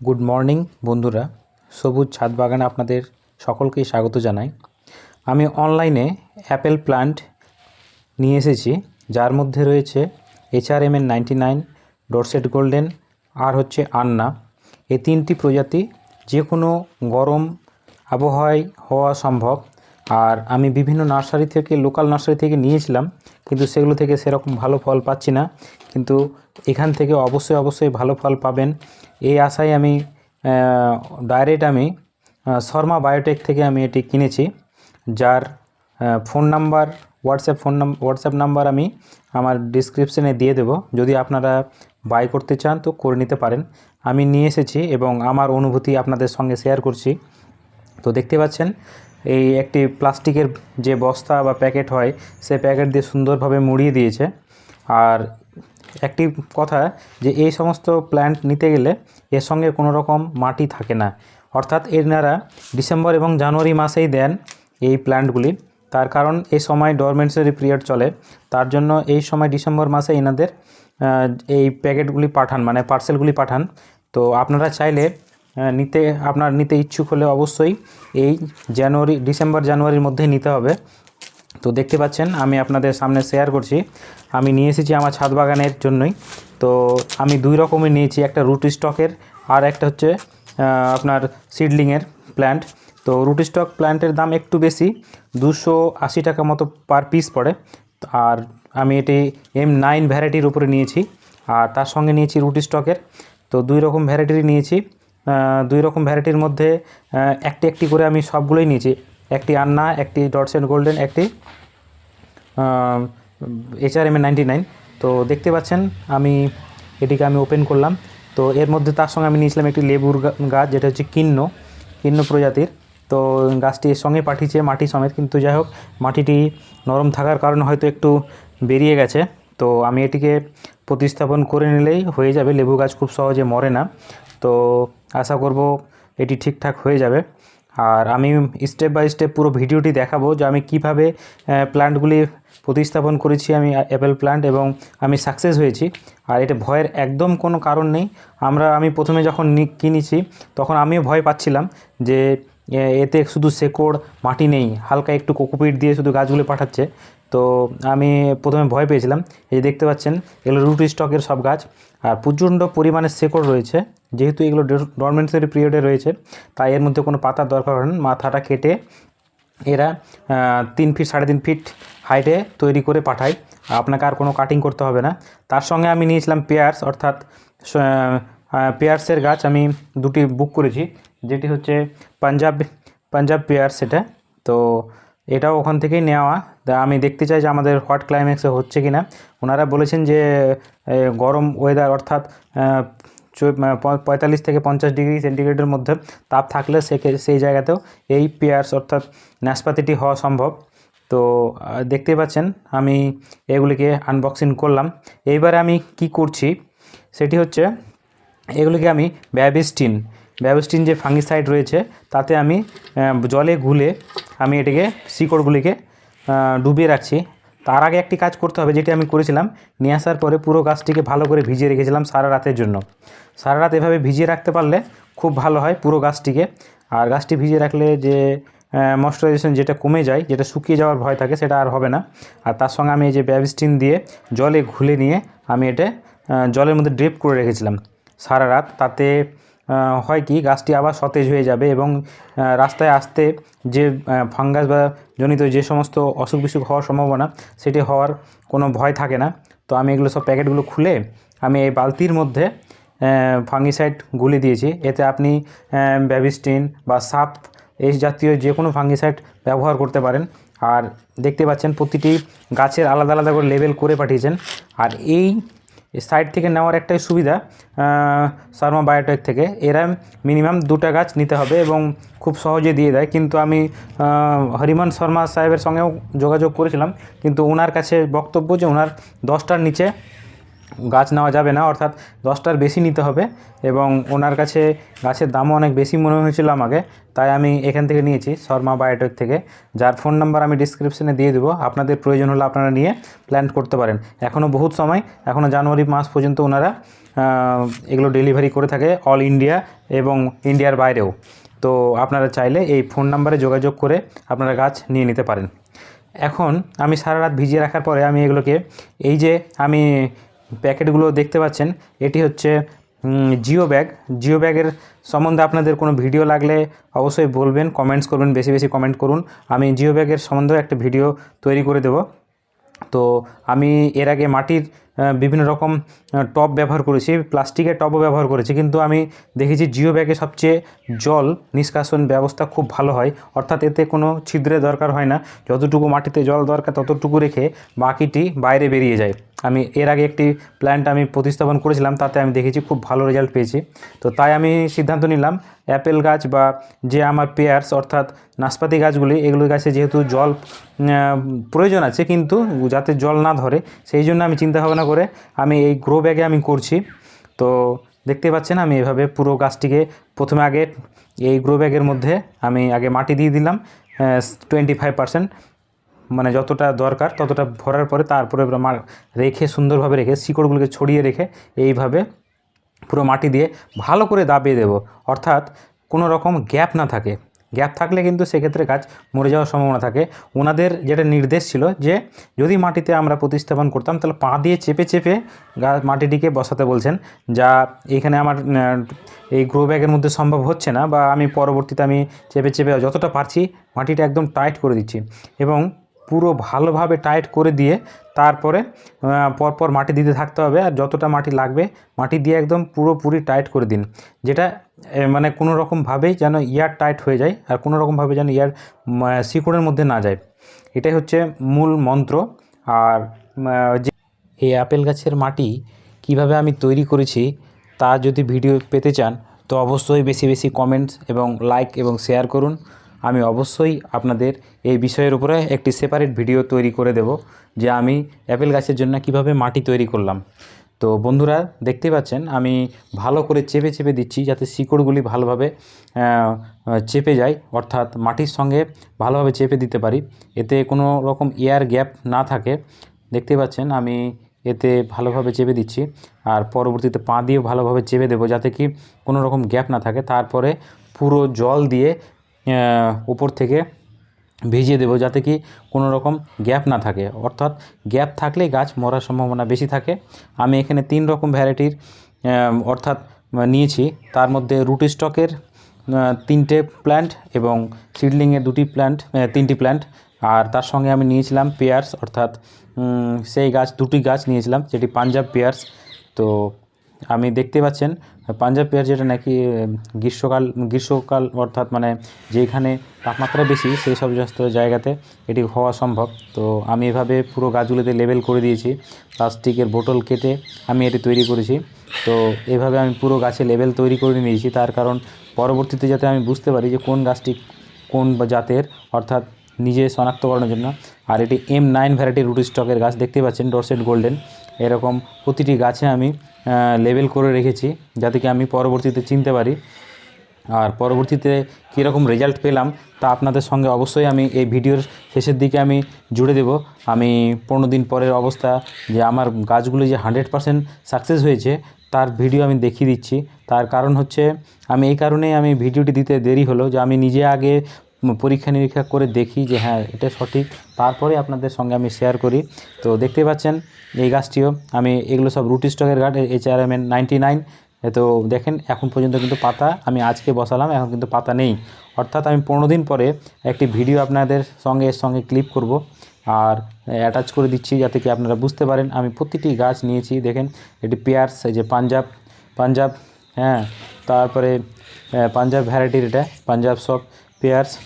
Good morning বন্ধুরা। সবুজ ছাদ বাগানে আপনাদের সকলকেই স্বাগত জানাই। আমি অনলাইনে অ্যাপেল প্লান্ট নিয়ে এসেছি, যার মধ্যে রয়েছে এইচআরএম এর নাইনটি নাইন ডরসেট গোল্ডেন আর হচ্ছে আন্না এই তিনটি প্রজাতি যে কোনো গরম আবহাওয়ায় হওয়া সম্ভব। আর আমি বিভিন্ন নার্সারি থেকে, লোকাল নার্সারি থেকে নিয়েছিলাম, কিন্তু সেগুলো থেকে সেরকম ভালো ফল পাচ্ছি না। কিন্তু এখান থেকে অবশ্যই অবশ্যই ভালো ফল পাবেন। এই আশায় আমি ডাইরেক্ট আমি শর্মা বায়োটেক থেকে আমি এটি কিনেছি, যার ফোন নাম্বার হোয়াটসঅ্যাপ ফোন নাম হোয়াটসঅ্যাপ নাম্বার আমি আমার ডিসক্রিপশানে দিয়ে দেবো। যদি আপনারা বাই করতে চান তো করে নিতে পারেন। আমি নিয়ে এসেছি এবং আমার অনুভূতি আপনাদের সঙ্গে শেয়ার করছি। তো দেখতে পাচ্ছেন এই একটি প্লাস্টিকের যে বস্তা বা প্যাকেট হয়, সে প্যাকেট দিয়ে সুন্দরভাবে মুড়িয়ে দিয়েছে। আর একটি কথা যে, এই সমস্ত প্ল্যান্ট নিতে গেলে এর সঙ্গে কোনো রকম মাটি থাকে না। অর্থাৎ এনারা ডিসেম্বর এবং জানুয়ারি মাসেই দেন এই প্ল্যান্টগুলি তার কারণ, এই সময় ডরমেন্সারি পিরিয়ড চলে। তার জন্য এই সময় ডিসেম্বর মাসে এনাদের এই প্যাকেটগুলি পাঠান মানে পার্সেলগুলি পাঠান। তো আপনারা চাইলে নিতে, আপনার নিতে ইচ্ছুক হলে অবশ্যই এই জানুয়ারি, ডিসেম্বর, জানুয়ারির মধ্যে নিতে হবে। তো দেখতে পাচ্ছেন, আমি আপনাদের সামনে শেয়ার করছি। আমি নিয়ে এসেছি আমার ছাদ বাগানের জন্যই। তো আমি দুই রকমের নিয়েছি, একটা রুট স্টকের আর একটা হচ্ছে আপনার সিডলিংয়ের প্ল্যান্ট তো রুট স্টক প্ল্যান্টের দাম একটু বেশি, দুশো আশি টাকা মতো পার পিস পড়ে। আর আমি এটি এম নাইন ভ্যারাইটির উপরে নিয়েছি, আর তার সঙ্গে নিয়েছি রুট স্টকের তো দুই রকম ভ্যারাইটির নিয়েছি। দুই রকম ভ্যারাইটির মধ্যে একটি একটি করে আমি সবগুলোই নিয়েছি। একটি আন্না একটি ডটস অ্যান্ড গোল্ডেন একটি এইচআরএম এ নাইনটি নাইন তো দেখতে পাচ্ছেন, আমি এটিকে আমি ওপেন করলাম। তো এর মধ্যে তার সঙ্গে আমি নিয়েছিলাম একটি লেবুর গাছ, যেটা হচ্ছে কিন্ন কিন্ন প্রজাতির। তো গাছটি এর সঙ্গে পাঠিয়েছে মাটি সমেত, কিন্তু যাই হোক, মাটিটি নরম থাকার কারণে হয়তো একটু বেরিয়ে গেছে। তো আমি এটিকে প্রতিস্থাপন করে নিলেই হয়ে যাবে। লেবু গাছ খুব সহজে মরে না। তো আশা করব এটি ঠিকঠাক হয়ে যাবে। আর আমি স্টেপ বাই স্টেপ পুরো ভিডিওটি দেখাবো যে আমি কীভাবে প্ল্যান্টগুলি প্রতিস্থাপন করেছি, আমি অ্যাপেল প্ল্যান্ট এবং আমি সাকসেস হয়েছি। আর এটা ভয়ের একদম কোনো কারণ নেই। আমরা, আমি প্রথমে যখন কিনেছি, তখন আমিও ভয় পাচ্ছিলাম যে এতে শুধু শেকড়, মাটি নেই, হালকা একটু কোকোপিট দিয়ে শুধু গাছগুলো পাঠাচ্ছে। তো আমি প্রথমে ভয় পেয়েছিলাম। এই যে দেখতে পাচ্ছেন, এগুলো রুট স্টকের সব গাছ। আর প্রচণ্ড পরিমাণে শেকড় রয়েছে। যেহেতু এগুলো ডরমেন্সারি পিরিয়ডে রয়েছে, তাই এর মধ্যে কোনো পাতার দরকার হয় না। মাথাটা কেটে এরা তিন ফিট সাড়ে তিন ফিট হাইটে তৈরি করে পাঠায়। আপনাকে আর কোনো কাটিং করতে হবে না। তার সঙ্গে আমি নিয়েছিলাম পেয়ার্স অর্থাৎ পেয়ার্সের গাছ আমি দুটি বুক করেছি। যেটি হচ্ছে পাঞ্জাব পাঞ্জাব পেয়ার্স সেটা তো এটাও ওখান থেকেই নেওয়া। তা আমি দেখতে চাই যে আমাদের হট ক্লাইম্যাক্সে হচ্ছে কি না ওনারা বলেছেন যে গরম ওয়েদার অর্থাৎ পঁয়তাল্লিশ থেকে পঞ্চাশ ডিগ্রি সেন্টিগ্রেডের মধ্যে তাপ থাকলে সে সেই জায়গাতেও এই পেয়ার্স অর্থাৎ নাশপাতিটি হওয়া সম্ভব। তো দেখতেই পাচ্ছেন, আমি এগুলিকে আনবক্সিং করলাম। এইবারে আমি কি করছি, সেটি হচ্ছে এগুলিকে আমি ব্যাবিস্টিন ব্যাবিস্টিন যে ফাঙ্গিসাইড রয়েছে, তাতে আমি জলে গুলে আমি এটিকে শিকড়গুলিকে ডুবিয়ে রাখছি। তার আগে একটি কাজ করতে হবে, যেটি আমি করেছিলাম। নিয়ে আসার পরে পুরো গাছটিকে ভালো করে ভিজিয়ে রেখেছিলাম সারা রাতের জন্য। সারা রাত এভাবে ভিজিয়ে রাখতে পারলে খুব ভালো হয় পুরো গাছটিকে। আর গাছটি ভিজিয়ে রাখলে যে ময়শ্চারাইজেশন যেটা কমে যায়, যেটা শুকিয়ে যাওয়ার ভয় থাকে, সেটা আর হবে না। আর তার সঙ্গে আমি এই যে ব্যাবিস্টিন দিয়ে জলে ঘুলে নিয়ে আমি এটা জলের মধ্যে ড্রিপ করে রেখেছিলাম সারা রাত। তাতে হয় কি, গাছটি আবার সতেজ হয়ে যাবে এবং রাস্তায় আসতে যে ফাঙ্গাস বা জনিত যে সমস্ত অসুখ বিসুখ হওয়ার সম্ভাবনা, সেটি হওয়ার কোনো ভয় থাকে না। তো আমি এগুলো সব প্যাকেটগুলো খুলে আমি এই বালতির মধ্যে ফাঙ্গিসাইড গুলি দিয়েছি। এতে আপনি ব্যাবিস্টিন বা সাপ এই জাতীয় যে কোনো ফাঙ্গিসাইড ব্যবহার করতে পারেন। আর দেখতে পাচ্ছেন প্রতিটি গাছের আলাদা আলাদা করে লেবেল করে পাঠিয়েছেন। আর এই সাইড থেকে নেওয়ার একটাই সুবিধা শর্মা বায়োটেক থেকে। এরা মিনিমাম দুটা গাছ নিতে হবে এবং খুব সহজে দিয়ে দেয়। কিন্তু আমি হরিমন শর্মা সাহেবের সঙ্গেও যোগাযোগ করেছিলাম। কিন্তু ওনার কাছে বক্তব্য যে ওনার দশটার নিচে গাছ নেওয়া যাবে না, অর্থাৎ দশটার বেশি নিতে হবে এবং ওনার কাছে গাছের দামও অনেক বেশি মনে হয়েছিল আমাকে, তাই আমি এখান থেকে নিয়েছি শর্মা বায়োটেক থেকে। যার ফোন নাম্বার আমি ডিসক্রিপশনে দিয়ে দেবো, আপনাদের প্রয়োজন হলে আপনারা নিয়ে প্ল্যান্ট করতে পারেন। এখনও বহুত সময় এখনও জানুয়ারি মাস পর্যন্ত ওনারা এগুলো ডেলিভারি করে থাকে অল ইন্ডিয়া এবং ইন্ডিয়ার বাইরেও। তো আপনারা চাইলে এই ফোন নাম্বারে যোগাযোগ করে আপনারা গাছ নিয়ে নিতে পারেন। এখন আমি সারা রাত ভিজিয়ে রাখার পরে আমি এগুলোকে, এই যে আমি প্যাকেটগুলো দেখতে পাচ্ছেন, এটি হচ্ছে জিও ব্যাগ। জিও ব্যাগের সম্বন্ধে আপনাদের কোনো ভিডিও লাগলে অবশ্যই বলবেন, কমেন্টস করবেন, বেশি বেশি কমেন্ট করুন। আমি জিও ব্যাগের সম্বন্ধেও একটা ভিডিও তৈরি করে দেব। তো আমি এর আগে মাটির বিভিন্ন রকম টব ব্যবহার করেছি, প্লাস্টিকের টবও ব্যবহার করেছি, কিন্তু আমি দেখেছি জিও ব্যাগে সবচেয়ে জল নিষ্কাশন ব্যবস্থা খুব ভালো হয়, অর্থাৎ এতে কোনো ছিদ্রের দরকার হয় না, যতটুকু মাটিতে জল দরকার ততটুকু রেখে বাকিটি বাইরে বেরিয়ে যায়। আমি এর আগে একটি প্ল্যান্ট আমি প্রতিস্থাপন করেছিলাম, তাতে আমি দেখেছি খুব ভালো রেজাল্ট পেয়েছি। তো তাই আমি সিদ্ধান্ত নিলাম অ্যাপেল গাছ বা যে আমার পেয়ার্স অর্থাৎ নাশপাতি গাছগুলি এগুলো গাছে যেহেতু জল প্রয়োজন আছে, কিন্তু যাতে জল না ধরে, সেই জন্য আমি চিন্তা ভাবনা করে আমি এই গ্রো ব্যাগে আমি করছি। তো দেখতে পাচ্ছেন আমি এভাবে পুরো গাছটিকে প্রথমে আগে এই গ্রো ব্যাগের মধ্যে আমি আগে মাটি দিয়ে দিলাম টোয়েন্টি ফাইভ পার্সেন্ট মানে যতটা দরকার ততটা ভরার পরে তারপরে রেখে সুন্দরভাবে রেখে শিকড়গুলোকে ছড়িয়ে রেখে এইভাবে পুরো মাটি দিয়ে ভালো করে দাবিয়ে দেব। অর্থাৎ কোনো রকম গ্যাপ না থাকে। গ্যাপ থাকলে কিন্তু সেক্ষেত্রে গাছ মরে যাওয়ার সম্ভাবনা থাকে। ওনাদের যেটা নির্দেশ ছিল যে, যদি মাটিতে আমরা প্রতিস্থাপন করতাম, তাহলে পা দিয়ে চেপে চেপে গাছ মাটিটিকে বসাতে বলছেন, যা এখানে আমার এই গ্রো ব্যাগের মধ্যে সম্ভব হচ্ছে না বা আমি পরবর্তীতে আমি চেপে চেপে যতটা পারছি মাটিটা একদম টাইট করে দিচ্ছি। এবং পুরো ভালোভাবে টাইট করে দিয়ে তারপরে পরপর মাটি দিতে থাকতে হবে। আর যতটা মাটি লাগবে, মাটি দিয়ে একদম পুরোপুরি টাইট করে দিন। যেটা মানে কোনো রকমভাবেই যেন ইয়ার টাইট হয়ে যায় আর কোনো রকমভাবে যেন ইয়ার শিকড়ের মধ্যে না যায়। এটাই হচ্ছে মূল মন্ত্র। আর যে এই আপেল গাছের মাটি কীভাবে আমি তৈরি করেছি, তা যদি ভিডিও পেতে চান, তো অবশ্যই বেশি বেশি কমেন্টস এবং লাইক এবং শেয়ার করুন। আমি অবশ্যই আপনাদের এই বিষয়ের উপরে একটি সেপারেট ভিডিও তৈরি করে দেব, যে আমি অ্যাপেল গাছের জন্য কীভাবে মাটি তৈরি করলাম। তো বন্ধুরা, দেখতে পাচ্ছেন, আমি ভালো করে চেপে চেপে দিচ্ছি যাতে শিকড়গুলি ভালোভাবে চেপে যায়, অর্থাৎ মাটির সঙ্গে ভালোভাবে চেপে দিতে পারি। এতে কোনো রকম এয়ার গ্যাপ না থাকে। দেখতে পাচ্ছেন, আমি এতে ভালোভাবে চেপে দিচ্ছি, আর পরবর্তীতে পা দিয়ে ভালোভাবে চেপে দেবো যাতে কি কোনো রকম গ্যাপ না থাকে। তারপরে পুরো জল দিয়ে উপর থেকে ভিজিয়ে দেবো যাতে কি কোনো রকম গ্যাপ না থাকে। অর্থাৎ গ্যাপ থাকলে গাছ মরার সম্ভাবনা বেশি থাকে। আমি এখানে তিন রকম ভ্যারাইটির অর্থাৎ নিয়েছি। তার মধ্যে রুট স্টকের তিনটে প্ল্যান্ট এবং সিডলিংয়ের দুটি প্ল্যান্ট তিনটি প্ল্যান্ট। আর তার সঙ্গে আমি নিয়েছিলাম পেয়ার্স, অর্থাৎ সেই গাছ, দুটি গাছ নিয়েছিলাম, যেটি পাঞ্জাব পেয়ার্স। তো আমি দেখতে পাচ্ছেন পাঞ্জাব পেয়ার যেটা নাকি গ্রীষ্মকাল গ্রীষ্মকাল অর্থাৎ মানে যেখানে তাপমাত্রা বেশি সেই সব জায়গাতে এটি হওয়া সম্ভব। তো আমি এভাবে পুরো গাছগুলোতে লেবেল করে দিয়েছি। প্লাস্টিকের বোতল কেটে আমি এটি তৈরি করেছি। তো এভাবে আমি পুরো গাছে লেবেল তৈরি করে নিয়েছি। তার কারণ পরবর্তীতে যাতে আমি বুঝতে পারি যে কোন গাছটি কোন জাতের, অর্থাৎ নিজে শনাক্তকরণের জন্য। আর এটি এম নাইন ভ্যারাইটি রুট স্টকের গাছ দেখতে পাচ্ছেন ডরসেট গোল্ডেন এরকম প্রতিটি গাছে আমি লেবেল করে রেখেছি যাতে কি আমি পরবর্তীতে চিনতে পারি। আর পরবর্তীতে কীরকম রেজাল্ট পেলাম তা আপনাদের সঙ্গে অবশ্যই আমি এই ভিডিওর শেষের দিকে আমি জুড়ে দেব। আমি পনেরো দিন পরের অবস্থা যে আমার গাছগুলো যে হান্ড্রেড পারসেন্ট সাকসেস হয়েছে, তার ভিডিও আমি দেখিয়ে দিচ্ছি। তার কারণ হচ্ছে আমি এই কারণেই আমি ভিডিওটি দিতে দেরি হলো যে আমি নিজে আগে পরীক্ষা নিরীক্ষা করে দেখি যে হ্যাঁ এটা সঠিক। তারপরে আপনাদের সঙ্গে আমি শেয়ার করি। তো দেখতে পাচ্ছেন এই গাছটিও। আমি এগুলো সব রুটি স্টকের গাছ H R M ninety nine তো দেখেন, এখন পর্যন্ত কিন্তু পাতা আমি আজকে বসালাম, এখন কিন্তু পাতা নেই। অর্থাৎ আমি পনেরো দিন পরে একটি ভিডিও আপনাদের সঙ্গে এর সঙ্গে ক্লিপ করব আর অ্যাটাচ করে দিচ্ছি যাতে কি আপনারা বুঝতে পারেন। আমি প্রতিটি গাছ নিয়েছি, দেখেন, এটি পেয়ার্স এই যে পাঞ্জাব পাঞ্জাব হ্যাঁ তারপরে পাঞ্জাব ভ্যারাইটির এটা, পাঞ্জাব সব পেয়ার্স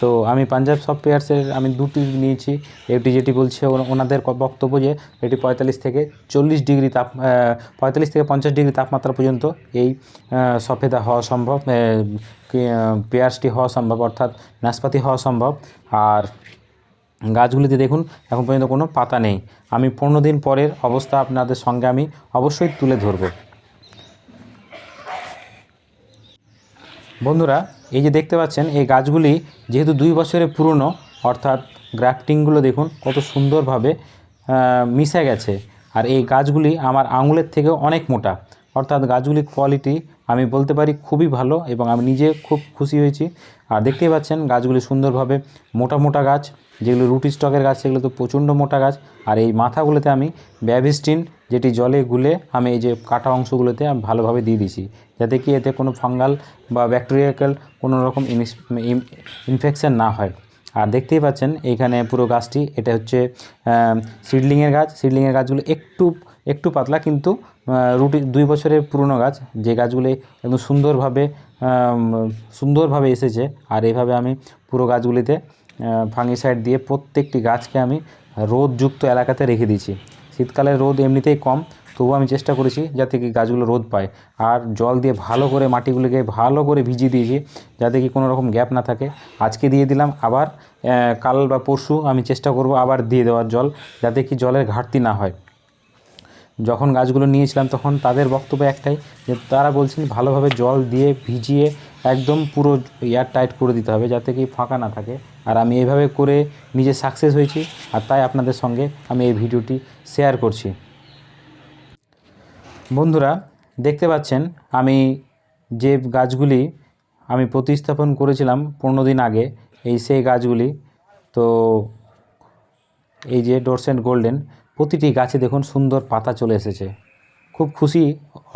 তো আমি পাঞ্জাব সব পেয়ার্সের আমি দুটি নিয়েছি। একটি যেটি বলছে ওনা- ওনাদের বক্তব্য যে এটি পঁয়তাল্লিশ থেকে চল্লিশ ডিগ্রি তাপ পঁয়তাল্লিশ থেকে পঞ্চাশ ডিগ্রি তাপমাত্রা পর্যন্ত এই সফেদা হওয়া সম্ভব পেয়ার্সটি হওয়া সম্ভব, অর্থাৎ নাশপাতি হওয়া সম্ভব। আর গাছগুলিতে দেখুন, এখন পর্যন্ত কোনো পাতা নেই। আমি পনেরো দিন পরের অবস্থা আপনাদের সঙ্গে আমি অবশ্যই তুলে ধরব। বন্ধুরা, এই যে দেখতে পাচ্ছেন, এই গাছগুলি যেহেতু দুই বছরের পুরনো, অর্থাৎ গ্রাফটিংগুলো দেখুন, কত সুন্দরভাবে মিশে গেছে। আর এই গাছগুলি আমার আঙুলের থেকেও অনেক মোটা। অর্থাৎ গাছগুলির কোয়ালিটি আমি বলতে পারি খুবই ভালো এবং আমি নিজে খুব খুশি হয়েছি। আর দেখতেই পাচ্ছেন, গাছগুলি সুন্দরভাবে মোটা মোটা গাছ, যেগুলো রুটি স্টকের গাছ, সেগুলো তো প্রচণ্ড মোটা গাছ। আর এই মাথাগুলোতে আমি ব্যাভিস্টিন যেটি জলে গুলে আমি এই যে কাটা অংশগুলোতে আমি ভালোভাবে দিয়ে দিয়েছি। যাতে কি এতে কোনো ফাঙ্গাল বা ব্যাকটেরিয়াক্যাল কোনো রকম ইনফেকশান না হয়। আর দেখতেই পাচ্ছেন, এইখানে পুরো গাছটি, এটা হচ্ছে সিডলিংয়ের গাছ। সিডলিংয়ের গাছগুলো একটু একটু পাতলা কিন্তু রুটি, দুই বছরের পুরনো গাছ। যে গাছগুলি একদম সুন্দরভাবে সুন্দরভাবে এসেছে। আর এইভাবে আমি পুরো গাছগুলিতে ফাঙ্গিসাইড দিয়ে প্রত্যেকটি গাছকে আমি রোদযুক্ত এলাকাতে রেখে দিয়েছি। শীতকালে রোদ এমনিতেই কম, তবুও আমি চেষ্টা করেছি যাতে কি গাছগুলো রোদ পায়। আর জল দিয়ে ভালো করে মাটিগুলিকে ভালো করে ভিজিয়ে দিয়েছি যাতে কি কোনো রকম গ্যাপ না থাকে। আজকে দিয়ে দিলাম আবার কাল বা পরশু আমি চেষ্টা করব আবার দিয়ে দেওয়ার জল যাতে কি জলের ঘাটতি না হয়। যখন গাছগুলো নিয়েছিলাম তখন তাদের বক্তব্য একটাই যে তারা বলছেন ভালোভাবে জল দিয়ে ভিজিয়ে একদম পুরো এয়ার টাইট করে দিতে হবে যাতে কি ফাঁকা না থাকে। আর আমি এইভাবে করে নিজে সাকসেস হয়েছি আর তাই আপনাদের সঙ্গে আমি এই ভিডিওটি শেয়ার করছি। বন্ধুরা, দেখতে পাচ্ছেন, আমি যে গাছগুলি আমি প্রতিস্থাপন করেছিলাম পনেরো দিন আগে, এই সেই গাছগুলি, তো এই যে ডোরসেন্ট গোল্ডেন প্রতিটি গাছে দেখুন সুন্দর পাতা চলে এসেছে। খুব খুশি,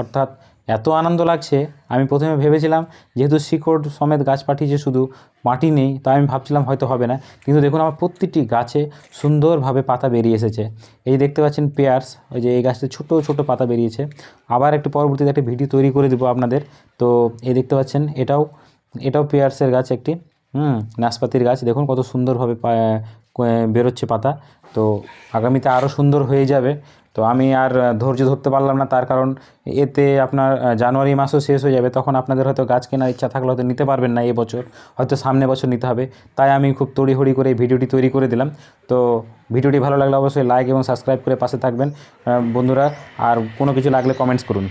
অর্থাৎ এত আনন্দ লাগছে, আমি প্রথমে ভেবেছিলাম যেহেতু শিকড় সমেত গাছ পাঠিয়েছে শুধু মাটি নেই, তাই আমি ভাবছিলাম হয়তো হবে না। কিন্তু দেখুন আমার প্রত্যেকটি গাছে সুন্দরভাবে পাতা বেরিয়ে এসেছে। এই দেখতে পাচ্ছেন পেয়ার্স, ওই যে এই গাছটা ছোট ছোট পাতা বেরিয়েছে। আবার একটু পরবর্তীতে একটা ভিডিও তৈরি করে দেবো আপনাদের। তো এই দেখতে পাচ্ছেন, এটাও এটাও পেয়ার্সের গাছ একটি। হুম, নাশপাতির গাছ। দেখুন কত সুন্দরভাবে বেরোচ্ছে পাতা। তো আগামীতে আরও সুন্দর হয়ে যাবে। তো আমি আর ধৈর্য ধরতে পারলাম না, তার কারণ এতে আপনার জানুয়ারি মাসও শেষ হয়ে যাবে। তখন আপনাদের হয়তো গাছ কেনার ইচ্ছা থাকলে হয়তো নিতে পারবেন না এবছর। হয়তো সামনে বছর নিতে হবে। তাই আমি খুব তড়িহড়ি করে ভিডিওটি তৈরি করে দিলাম। তো ভিডিওটি ভালো লাগলে অবশ্যই লাইক এবং সাবস্ক্রাইব করে পাশে থাকবেন। বন্ধুরা, আর কোনো কিছু লাগলে কমেন্টস করুন।